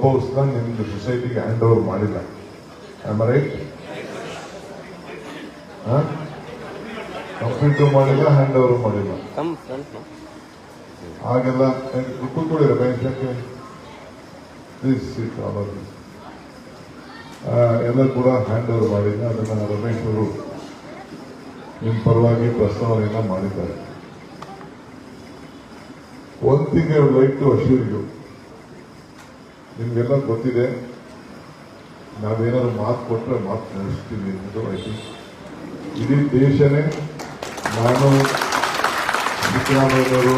Club ಹೌಸ್ನ ನಿಮ್ದು ಸೊಸೈಟಿಗೆ ಹ್ಯಾಂಡ್ ಓವರ್ ಮಾಡಿಲ್ಲ. ಆಮ್ ರೈಟ್ ಕಂಪ್ಲೀಟ್ ಮಾಡಿಲ್ಲ ಹ್ಯಾಂಡ್ ಓವರ್ ಮಾಡಿಲ್ಲ? ಹಾಗೆಲ್ಲ ಕೂತ್ಕೊಳ್ಳಿರ ಬ್ಯಾಂಕ್ ಪ್ಲೀಸ್ ಸೀಟ್ ಎಲ್ಲ ಕೂಡ ಹ್ಯಾಂಡ್ ಓವರ್ ಮಾಡಿದ್ದೆ ಅದನ್ನ ರಮೇಶ್ ಅವರು ನಿಮ್ಮ ಪರವಾಗಿ ಪ್ರಸ್ತಾವನೆಯನ್ನ ಮಾಡಿದ್ದಾರೆ. ಒನ್ ಲೈಟ್ ಯು ನಿಮ್ಗೆಲ್ಲ ಗೊತ್ತಿದೆ, ನಾವೇನಾದ್ರು ಮಾತು ಕೊಟ್ಟರೆ ಮಾತು ನಡೆಸ್ತೀವಿ ಅನ್ನೋದು ಐ ಥಿಂಕ್ ಇಡೀ ದೇಶನೇ ನಾನು ಸಿದ್ದರಾಮಯ್ಯನವರು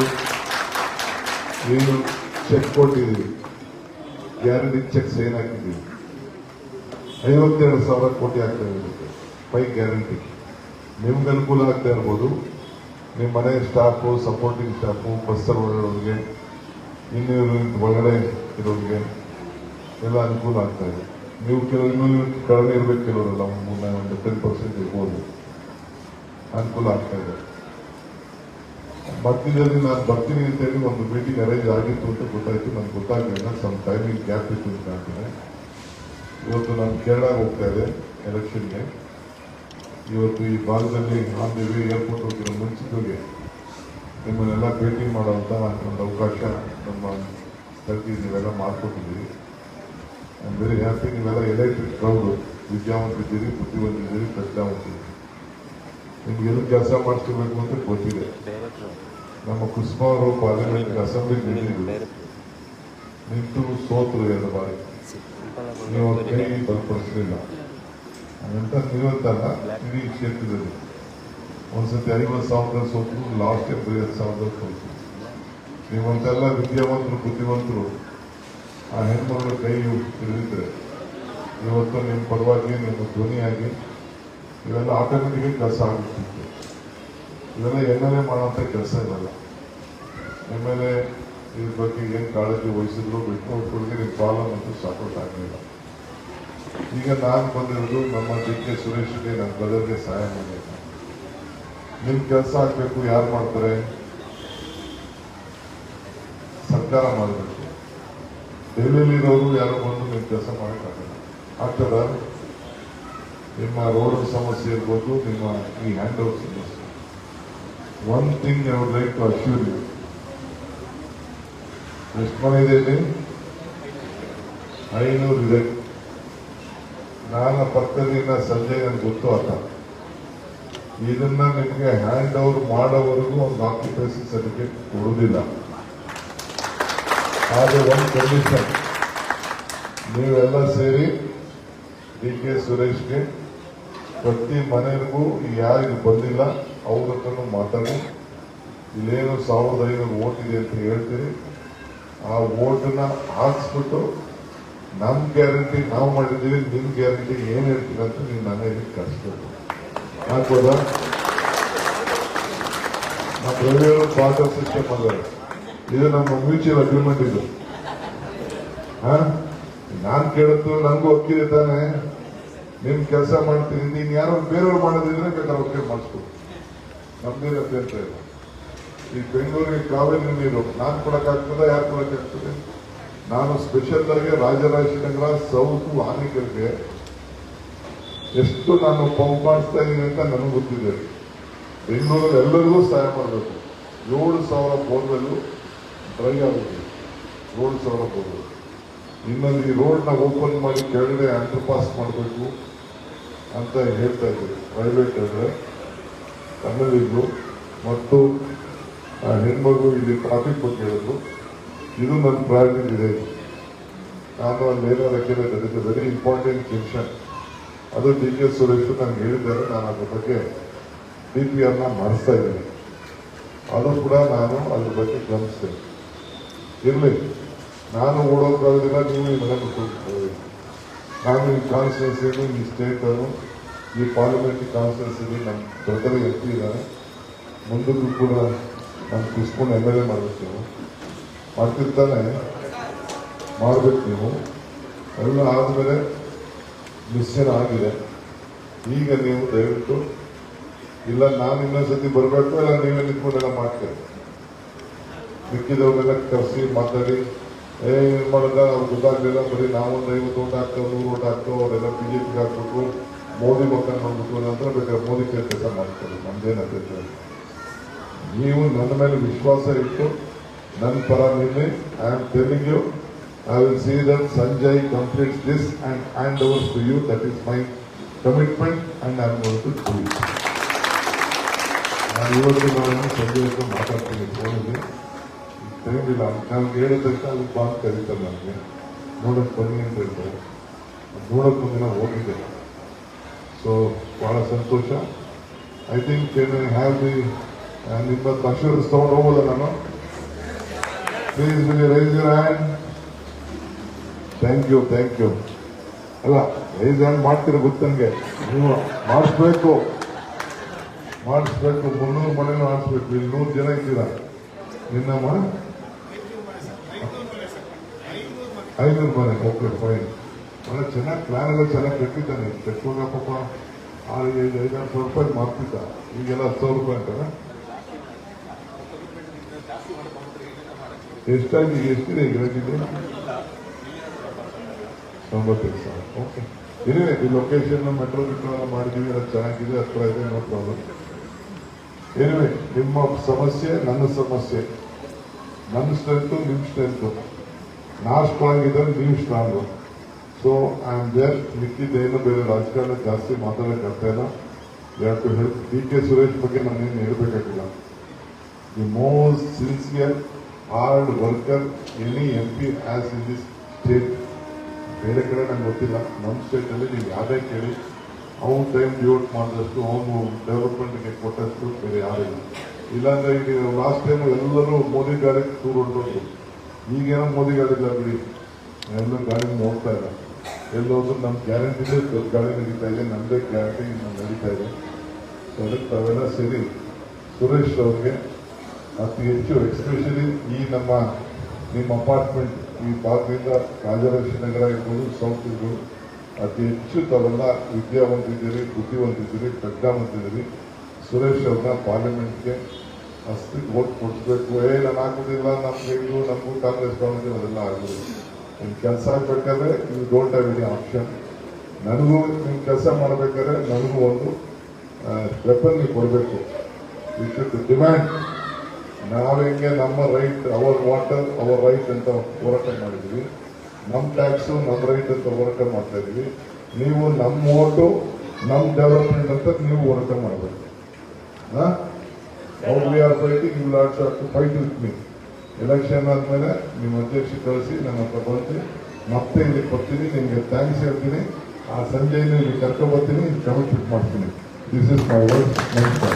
ಏನು ಚೆಕ್ ಕೊಟ್ಟಿದ್ದೀವಿ ಗ್ಯಾರಂಟಿ ಚೆಕ್ ಸೈನ್ ಹಾಕಿದ್ದೀವಿ ಐವತ್ತೆರಡು ಸಾವಿರ ಕೋಟಿ ಆಗ್ತಾ ಇರುತ್ತೆ ಪೈ ಗ್ಯಾರಂಟಿ ನಿಮ್ಗೆ ಅನುಕೂಲ ಆಗ್ತಾ ಇರ್ಬೋದು. ನಿಮ್ಮ ಮನೆ ಸ್ಟಾಫು ಸಪೋರ್ಟಿಂಗ್ ಸ್ಟಾಫು ಬಸ್ಸಲ್ಲಿ ಒಳಗಡೆ ಇನ್ನೂರು ಒಳಗಡೆ ಇರೋರಿಗೆ. ಎಲ್ಲ ಅನುಕೂಲ ಆಗ್ತಾ ಇದೆ. ನೀವು ಕೆಲವು ಇನ್ನೂ ಕಡಿಮೆ ಇರಬೇಕು ಕೆಲವರೆಲ್ಲ, ಒಂದು ಒಂದು ಟೆನ್ ಪರ್ಸೆಂಟ್ ಇರ್ಬೋದು. ಅನುಕೂಲ ಆಗ್ತಾ ಇದೆ. ಮಧ್ಯದಲ್ಲಿ ನಾನು ಬರ್ತೀನಿ ಅಂತ ಹೇಳಿ ಒಂದು ಮೀಟಿಂಗ್ ಅರೇಂಜ್ ಆಗಿತ್ತು ಅಂತ ಗೊತ್ತಾಯ್ತು. ನನ್ಗೆ ಗೊತ್ತಾಗಲಿಲ್ಲ. ಸಮ್ ಟೈಮಿಂಗ್ ಗ್ಯಾಪ್ ಇತ್ತು ಅಂತ ಕಾಣ್ತದೆ ಇವತ್ತು ನಾನು ಕೇರಳ ಹೋಗ್ತಾ ಇದೆ ಎಲೆಕ್ಷನ್ಗೆ ಇವತ್ತು ಈ ಭಾಗದಲ್ಲಿ ಆನ್ ದಿ ವೇ ಏರ್ಪೋರ್ಟ್ ಹೋಗಿರೋ ಮುಂಚಿತವಾಗಿ ನಿಮ್ಮನ್ನೆಲ್ಲ ಭೇಟಿ ಮಾಡುವಂತ ಒಂದು ಅವಕಾಶ ನಮ್ಮ ತಗ್ಗಿ ನೀವೆಲ್ಲ ಮಾಡಿಕೊಟ್ಟಿದ್ದೀರಿ. ಐ ಜಾಸ್ತಿ ನೀವೆಲ್ಲ ಎಲೆಕ್ಟ್ರಿಕ್ ಕ್ರೌಡು ವಿದ್ಯಾವಂತಿದ್ದೀರಿ ಬುದ್ಧಿವಂತಿದ್ದೀರಿ ಪ್ರಜ್ಞಾವಂತಿದ್ದೀರಿ ನಿಮ್ಗೆ ಎಲ್ಲಿ ಕೆಲಸ ಮಾಡಿಸ್ಕೋಬೇಕು ಅಂತ ಗೊತ್ತಿದೆ. ನಮ್ಮ ಕುಸುಮ ಅವರು ಪಾರ್ಲಿಮೆಂಟ್ ಅಸೆಂಬ್ಲಿ ನಿಂತಿದ್ರು. ನಿಂತು ಸೋತರು ಎರಡು ಬಾರಿ. ನೀವು ಕೈ ಬಲಪಡಿಸಲಿಲ್ಲ. ಹಾಗಂತ ನೀವಂತಲ್ಲ, ಇಡೀ ಕ್ಷೇತ್ರದಲ್ಲಿ. ಒಂದ್ಸತಿ ಐವತ್ತು ಸಾವಿರದ ಸೋತರು ಲಾಸ್ಟ್ ಟೈಮ್ ಐವತ್ತು ಸಾವಿರದ ಸೋತರು ನೀವಂತೆಲ್ಲ ವಿದ್ಯಾವಂತರು, ಬುದ್ಧಿವಂತರು. ಆ ಹೆಣ್ಮಗಳು ಕೈ ಹಿಡಿದ್ರೆ ಇವತ್ತು ನಿಮ್ಮ ಪರವಾಗಿ, ನಿಮ್ಮ ಧ್ವನಿಯಾಗಿ ಇವೆಲ್ಲ ಆಟೋಮೆಟಿಕ್ ಕೆಲಸ ಆಗುತ್ತಿತ್ತು. ಇದೆಲ್ಲ ಎಂ ಎಲ್ ಎ ಮಾಡುವಂಥ ಕೆಲಸ ಇರಲ್ಲ. ಎ ಇದ್ರ ಬಗ್ಗೆ ಏನು ಕಾಳಜಿ ವಹಿಸಿದ್ರು ಬಿಟ್ಟು ಕೊಡುಗೆ ನಿಮ್ಮ ಅಂತೂ ಸಪೋರ್ಟ್ ಆಗಲಿಲ್ಲ. ಈಗ ನಾನು ಬಂದಿರೋದು ನಮ್ಮ ಡಿ ಕೆ ಸುರೇಶ್ಗೆ ನನ್ನ ಸಹಾಯ ಮಾಡಬೇಕು. ನಿಮ್ಮ ಕೆಲಸ ಆಗಬೇಕು, ಯಾರು ಮಾಡ್ತಾರೆ? ಸರ್ಕಾರ ಮಾಡಬೇಕು. ದೆಹಲಿಯಲ್ಲಿರೋರು ಯಾರು ಬಂದು ನಿಮ್ಮ ಕೆಲಸ ಮಾಡೋಕ್ಕಾಗಲ್ಲ. ಆಗ್ತದ ನಿಮ್ಮ ರೋಡ್ ಸಮಸ್ಯೆ ಇರ್ಬೋದು, ನಿಮ್ಮ ಈ ಹ್ಯಾಂಡ್ ಓವರ್ ಸಮಸ್ಯೆ. One thing I would like to assure you ಎಷ್ಟು ಮನೆ ಇದೆ ಇಲ್ಲಿ. ಐನೂರು ಇದೆ. ನಾನು ಪಕ್ಕದಿಂದ ಸಂಜೆ ನನಗೆ ಗೊತ್ತು ಆತ. ಇದನ್ನ ನಿಮಗೆ ಹ್ಯಾಂಡ್ ಓವರ್ ಮಾಡೋವರೆಗೂ ಒಂದು ಆಕ್ಯುಪೇಸಿ ಸರ್ಟಿಫಿಕೇಟ್ ಕೊಡುವುದಿಲ್ಲ ಆದರೆ ಒಂದು ಕಂಡೀಷನ್ ನೀವೆಲ್ಲ ಸೇರಿ ಡಿ ಕೆ ಸುರೇಶ್ಗೆ ಪ್ರತಿ ಮನೆಗೂ ಯಾರಿಗೂ ಬಂದಿಲ್ಲ, ಅವ್ರ ಹತ್ರನೂ ಮಾತಾಡಿ. ಇಲ್ಲೇನು ಸಾವಿರದ ಐನೂರು ಓಟ್ ಇದೆ ಅಂತ ಹೇಳ್ತೀರಿ. ಆ ಓಟನ್ನ ಹಾಕ್ಸ್ಬಿಟ್ಟು ನಮ್ಮ ಗ್ಯಾರಂಟಿ ನಾವು ಮಾಡಿದ್ದೀವಿ ನಿಮ್ಮ ಗ್ಯಾರಂಟಿ ಏನು ಹೇಳ್ತೀರ ಅಂತ ನೀವು ನನ್ನ ಇಲ್ಲಿ ಕಳಿಸ್ಬೇಕು ಹಾಕ್ಬೋದಾ ನಮ್ಮ ರವಿಯವರು ಕ್ವಾರ್ಟರ್ ಸಿಸ್ಟಮ್ ಅದ ಇದು ನಮ್ಮ ಮ್ಯೂಚುವಲ್ ಅಗ್ರಿಮೆಂಟ್ ಇದು. ನಾನ್ ಕೇಳತ್ತು ನನಗೂ ಒಪ್ಪಿದೆ ತಾನೆ. ನಿಮ್ ಕೆಲಸ ಮಾಡ್ತೀನಿ, ನೀನ್ ಯಾರೋ ಬೇರೆಯವ್ರು ಮಾಡೋದಿದ್ರೆ ಬೇಕಾದ್ರೆ ಒಪ್ಪಿಗೆ ಮಾಡಿಸ್ಬೋದು ನಮ್ದೇನು ಅಭ್ಯಂತರ ಇಲ್ಲ ಈ ಬೆಂಗಳೂರಿಗೆ ಕಾವೇರಿ ನೀರು, ನಾನ್ ಕೊಡಕ್ಕಾಗ್ತದ ಯಾರು ಕೊಡಕ್ಕಾಗ್ತದೆ ನಾನು ಸ್ಪೆಷಲ್ ಆಗಿ ರಾಜರಾಜೇಶ್ವರ ಸೌತ್ ವಾಣಿಕರಿಗೆ ಎಷ್ಟು ನಾನು ಪಂಪ್ ಮಾಡಿಸ್ತಾ ಇದ್ದೀನಿ ಅಂತ ನನಗೆ ಗೊತ್ತಿದೆ. ಬೆಂಗಳೂರಲ್ಲಿ ಎಲ್ಲರಿಗೂ ಸಹಾಯ ಮಾಡಬೇಕು. ಏಳು ಸಾವಿರ ಬೋರ್ವೆಲ್ಲು ಡ್ರೈ ಆಗುತ್ತೆ ರೋಡ್ ಸೌಲಭ್ಯಗಳು ನಿಮ್ಮಲ್ಲಿ ರೋಡ್ನ ಓಪನ್ ಮಾಡಿ ಕೆಳಗಡೆ ಅಂಡರ್ ಪಾಸ್ ಮಾಡಬೇಕು ಅಂತ ಹೇಳ್ತಾ ಇದ್ದೀವಿ. ಪ್ರೈವೇಟ್ ಅಂದರೆ ಕನ್ನಡಿಗರು ಮತ್ತು ಹೆಣ್ಮಗು ಇಲ್ಲಿ ಟ್ರಾಫಿಕ್ ಬಗ್ಗೆ ಹೇಳಿದ್ರು. ಇದು ನನ್ನ ಪ್ರಯಾರಿಟಿ ಇದೆ. ನಾನು ಅಲ್ಲಿ ಏನಾರ that is very important junction ಅದು ಡಿ ಕೆ ಸುರೇಶ್ ನನಗೆ ಹೇಳಿದ್ದಾರೆ. ನಾನು ಅದ್ರ ಬಗ್ಗೆ ಡಿ ಪಿ ಆರ್ನ ಮಾಡಿಸ್ತಾ ಇದ್ದೀನಿ. ಅದು ಕೂಡ ನಾನು ಅದ್ರ ಬಗ್ಗೆ ಗಮನಿಸ್ತೇನೆ. ಇರಲಿ. ನಾನು ಓಡೋಕ್ಕಾಗೋದಿಲ್ಲ ನೀವು ಈ ಮನೆ ಹೋಗ್ಬೇಕು. ನಾನು ಈ ಕಾನ್ಸ್ಟಿಟ್ಯೂನ್ಸಿಯಲ್ಲಿ ಈ ಸ್ಟೇಟನ್ನು ಈ ಪಾರ್ಲಿಮೆಂಟ್ರಿ ಕಾನ್ಸ್ಟಿಟ್ಯೂನ್ಸಿಲಿ ನಮ್ಮ ದೊಡ್ಡ ಎಂ ಪಿ ಇದ್ದಾರೆ. ಮುಂದಕ್ಕೂ ಕೂಡ ನಾನು ಕುಸ್ಕೊಂಡು ಎಂ ಎಲ್ ಎ ಮಾಡಬೇಕು. ನೀವು ಮಾಡ್ತಿರ್ತಾನೆ. ಮಾಡಬೇಕು ನೀವು. ಎಲ್ಲ ಆದಮೇಲೆ ಮಿಸ್ಸೇನ್ ಆಗಿದೆ. ಈಗ ನೀವು ದಯವಿಟ್ಟು, ಇಲ್ಲ ನಾನು ಇನ್ನೊಂದ್ಸತಿ ಬರಬೇಕು, ಇಲ್ಲ ನೀವೇ ನಿಂತ್ಕೊಂಡೆಲ್ಲ ಮಾಡ್ತೀರಿ. ಮಿಕ್ಕಿದವ್ರನ್ನೆಲ್ಲ ಕರೆಸಿ ಮಾತಾಡಿ, ಏ ಏನ್ ಮಾಡೋದ ಅವ್ರು ಗೊತ್ತಾಗ್ಲಿಲ್ಲ ಬರೀ ನಾವೊಂದು ಐವತ್ತು ಓಟ್ ಹಾಕ್ತೇವೆ ನೂರು ಓಟ್ ಹಾಕ್ತೇವೆ ಅವರೆಲ್ಲ ಬಿಜೆಪಿಗೆ ಹಾಕ್ಬಿಟ್ರು ಮೋದಿ ಮಕ್ಕ ನೋಡ್ಬಿಟ್ಟು ನಂತರ ಬೇಕಾದ್ರೆ ಮೋದಿ ಕೈ ಕೆಲಸ ಮಾಡ್ತಾರೆ ನಮ್ದೇನಂತೈತೆ ನೀವು ನನ್ನ ಮೇಲೆ ವಿಶ್ವಾಸ ಇಟ್ಟು ನನ್ನ ಪರ ನಿನ್ನೆ I am telling you I will see that Sanjay completes this and hand overs to you that is my commitment and I am going to do it ನಾನು ಇವತ್ತು ನಾನು ಸಂಜೆ ಹತ್ರ ಮಾತಾಡ್ತೀನಿ ಫೋನಲ್ಲಿ ಟೈಮ್ ನಾನು ಹೇಳಿದ ತಕ್ಷಣ ಅದು ಬಾಂಬ್ ಕರೀತಾರೆ ನನಗೆ ನೋಡಕ್ಕೆ ಬನ್ನಿ ಅಂತ ಹೇಳ್ತಾರೆ ನೋಡೋಕ್ಕೆ ಒಂದಿನ ಹೋಗಿದ್ದೆ ಸೊ ಭಾಳ ಸಂತೋಷ. ಐ ಥಿಂಕ್ ಏನು ಹ್ಯಾವ್ ದಿ ನಿಮ್ಮ ಅಶ್ಯೂರೆನ್ಸ್ ತೊಗೊಂಡು ಹೋಗೋದ ನಾನು? Please will raise your hand thank you thank you ಅಲ್ಲ ರೈಸ್ ಹ್ಯಾಂಡ್ ಮಾಡ್ತೀರ ಗೊತ್ತಂಗೆ ನೀವು ಮಾಡಿಸ್ಬೇಕು. ಮಾಡಿಸ್ಬೇಕು, ಮುನ್ನೂರು ಮನೇನೂ ಮಾಡಿಸ್ಬೇಕು. ಇಲ್ಲಿ ನೂರು ಜನ ಇದ್ದೀರಾ? ನಿನ್ನಮ್ಮ? ಐನೂರು ರೂಪಾಯಿ ಓಕೆ ಫೈನ್ ಒಳ್ಳೆ ಚೆನ್ನಾಗಿ ಪ್ಲಾನ್ ಎಲ್ಲ ಚೆನ್ನಾಗಿ ಕಟ್ಟಿದ್ದಾನೆ. ಪೆಟ್ರೋಲ್ ಪಾಪ ಆರು ಐದು ಐದಾರು ಸಾವಿರ ರೂಪಾಯಿ ಮಾಡ್ತಿದ್ದ ಈಗೆಲ್ಲ ಹತ್ತು ಸಾವಿರ ರೂಪಾಯಿ ಅಂತಾನೆ? ಎಷ್ಟಾಗಿ, ಎಷ್ಟಿದೆ ಈಗ ತೊಂಬತ್ತೈದು ಸಾವಿರ. ಓಕೆ ಇನ್ನೇ ಈ ಲೊಕೇಶನ್ ಮೆಟ್ರೋ ಗಿಟ್ರೋ ಎಲ್ಲ ಮಾಡಿದ್ದೀವಿ ಅದು ಚೆನ್ನಾಗಿದೆ, ಹತ್ರ ಇದೆ ನೋ ಪ್ರಾಬ್ಲಮ್ ಏನಿವೆ ನಿಮ್ಮ ಸಮಸ್ಯೆ, ನನ್ನ ಸಮಸ್ಯೆ. ನನ್ನ ಸ್ಟ್ರೆಂತು ನಿಮ್ಮ ಸ್ಟ್ರೆಂತು ನಾ ಸ್ಟ್ರಾಂಗ್ ಇದ್ದರೆ ನೀವು strong. So I am there ಮಿಕ್ಕಿದ್ದೇನು ಬೇರೆ ರಾಜಕಾರಣ ಜಾಸ್ತಿ ಮಾತಾಡೋಕೆ ಇಲ್ಲ. ಯಾಕೆ ಪಿ ಡಿ ಕೆ ಸುರೇಶ್ ಬಗ್ಗೆ ನಾನೇನು ಹೇಳಬೇಕಾಗಿಲ್ಲ. The most sincere hard worker any M P as in this state ಬೇರೆ ಕಡೆ ನಂಗೆ ಗೊತ್ತಿಲ್ಲ. ನಮ್ಮ ಸ್ಟೇಟಲ್ಲಿ ನೀವು ಯಾವುದೇ ಕೇಳಿ ಅವ್ನು ಟೈಮ್ ಡಿವೋಟ್ ಮಾಡಿದಷ್ಟು ಅವನು ಡೆವಲಪ್ಮೆಂಟ್ಗೆ ಕೊಟ್ಟಷ್ಟು ಬೇರೆ ಯಾರಿಲ್ಲ ಇಲ್ಲಾಂದ್ರೆ ಈಗ ಲಾಸ್ಟ್ ಟೈಮ್ ಎಲ್ಲರೂ ಮೋದಿ ಡೈರೆಕ್ಟ್ ಟೂರ್ ಹೊರಟೋದ್ರು ಈಗೇನೋ ಮೋದಿ ಇಲ್ಲ ಬಿಡಿ ಎಲ್ಲರೂ ಗಾಡಿ ನೋಡ್ತಾ ಇಲ್ಲ. ಎಲ್ಲೋದ್ರು ನಮ್ಮ ಗ್ಯಾರಂಟಿ ಗಾಡಿ ನಡೀತಾ ಇದೆ ನಮ್ಮದೇ ಗ್ಯಾರಂಟಿ ನಡೀತಾ ಇದೆ. ಅದಕ್ಕೆ ತಾವೆಲ್ಲ ಸೇರಿ ಸುರೇಶ್ ಅವ್ರಿಗೆ ಅತಿ ಹೆಚ್ಚು ಎಕ್ಸ್ಪೆಷಲಿ ಈ ನಮ್ಮ, ನಿಮ್ಮ ಅಪಾರ್ಟ್ಮೆಂಟ್ ಈ ಭಾಗದಿಂದ ರಾಜರಾಜೇಶ್ವರಿ ನಗರ ಇರ್ಬೋದು ಸೌತ್ ಇರ್ಬೋದು, ಅತಿ ಹೆಚ್ಚು ತಾವೆಲ್ಲ ವಿದ್ಯಾವಂತಿದ್ದೀರಿ, ಬುದ್ಧಿವಂತಿದ್ದೀರಿ, ಪ್ರಜ್ಞಾವಂತಿದ್ದೀರಿ. ಸುರೇಶ್ ಅವ್ರನ್ನ ಪಾರ್ಲಿಮೆಂಟ್ಗೆ ಅಷ್ಟಕ್ಕೆ ಓಟ್ ಕೊಡಿಸ್ಬೇಕು ಏ ನಾನು ಹಾಕೋದಿಲ್ಲ ನಮ್ಗೆ ಹೆಂಗು ನಮಗೂ ಕಾಂಗ್ರೆಸ್ ತಗೊಂಡಿದ್ದೀವಿ ಅದೆಲ್ಲ ಆಗೋದು ನಿಮ್ಮ ಕೆಲಸ ಆಗ್ಬೇಕಾದ್ರೆ you don't have any option ನನಗೂ ನಿಮ್ಮ ಕೆಲಸ ಮಾಡಬೇಕಾದ್ರೆ ನನಗೂ ಒಂದು ವೆಪನ್ ನೀವು ಕೊಡಬೇಕು. ಶುಡ್ ಡಿಮ್ಯಾಂಡ್ ನಾವು ಹೆಂಗೆ ನಮ್ಮ right our water our right ಅಂತ ಹೋರಾಟ ಮಾಡಿದ್ವಿ. ನಮ್ಮ ಟ್ಯಾಕ್ಸು ನಮ್ಮ ರೈಟ್ ಅಂತ ಹೋರಾಟ ಮಾಡ್ತಾ ಇದ್ವಿ. ನೀವು ನಮ್ಮ ಓಟು ನಮ್ಮ ಡೆವಲಪ್ಮೆಂಟ್ ಅಂತ ನೀವು ಹೋರಾಟ ಮಾಡಬೇಕು. ಅವ್ರು we are fighting you have to fight with me election ಆದಮೇಲೆ ನಿಮ್ಮ ಅಧ್ಯಕ್ಷ ಕಳಿಸಿ ನನ್ನ ಹತ್ರ ಬರ್ತೀನಿ ಮತ್ತೆ ಇಲ್ಲಿ ಬರ್ತೀನಿ, ನಿಮಗೆ ಥ್ಯಾಂಕ್ಸ್ ಹೇಳ್ತೀನಿ. ಆ ಸಂಜೆಯನ್ನು ಇಲ್ಲಿ ಕರ್ಕೊಂಡ್ಬರ್ತೀನಿ ಕಮಿಟ್ ಮಾಡ್ತೀನಿ. ದಿಸ್ ಇಸ್ ಮೈ ವರ್ಡ್ ನಮಸ್ಕಾರ